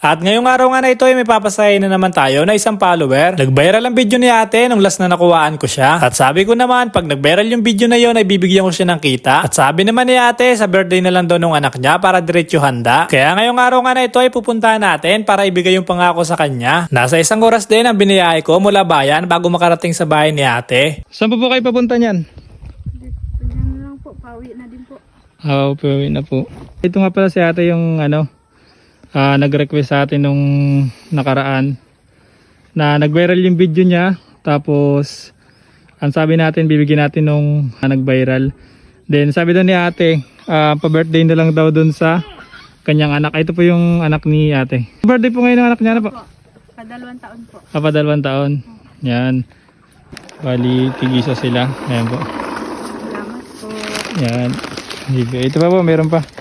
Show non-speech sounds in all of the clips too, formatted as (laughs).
At ngayong araw nga na ito ay may papasahin na naman tayo na isang follower. Nag-viral ang video ni ate nung last na nakuhaan ko siya. At sabi ko naman, pag nag-viral yung video na yon ay bibigyan ko siya ng kita. At sabi naman ni ate, sa birthday na lang daw nung anak niya para diretso handa. Kaya ngayong araw nga na ito ay pupuntahan natin para ibigay yung pangako sa kanya. Nasa isang oras din ang biniyahe ko mula bayan bago makarating sa bahay ni ate. Saan po po kayo papunta niyan? Diyan lang po, pauwi na din po. Oo, pauwi na po. Ito nga pala si ate yung ano, ah, nag-request sa atin nung nakaraan na nag-viral yung video niya. Tapos, ang sabi natin, bibigyan natin nung ah, nag-viral. Then, sabi daw ni ate, ah, pa-birthday na lang daw dun sa kanyang anak. Ito po yung anak ni ate. Birthday po ngayon ng anak niya na po. Po, kadalawang taon po. Kapadalawang taon. Yan. Bali, tigisa sila. Ayan po. Salamat po. Yan. Ito pa po, meron pa.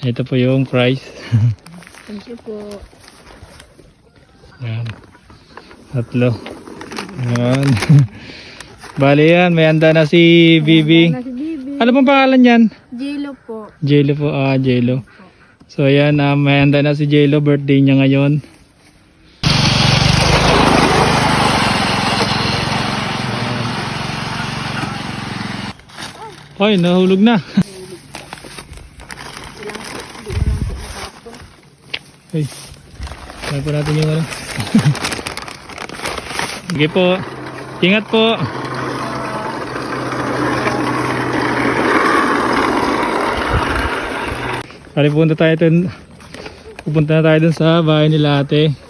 Ito po yung price. Thank you po. Yan. Tatlo. Yan. (laughs) Bali yan, may handa na si Bibi. Na si Bibi. Ano pong pangalan yan? Jilo po. Jelo po, ah, Jelo. So yan, ah, may handa na si Jelo, birthday niya ngayon. Ay, nahulog na. (laughs) Ay, kaya po natin yung ano. (laughs) Sige po. Ingat po. Kali pupunta tayo dun. Pupunta na tayo dun sa bahay nila ate.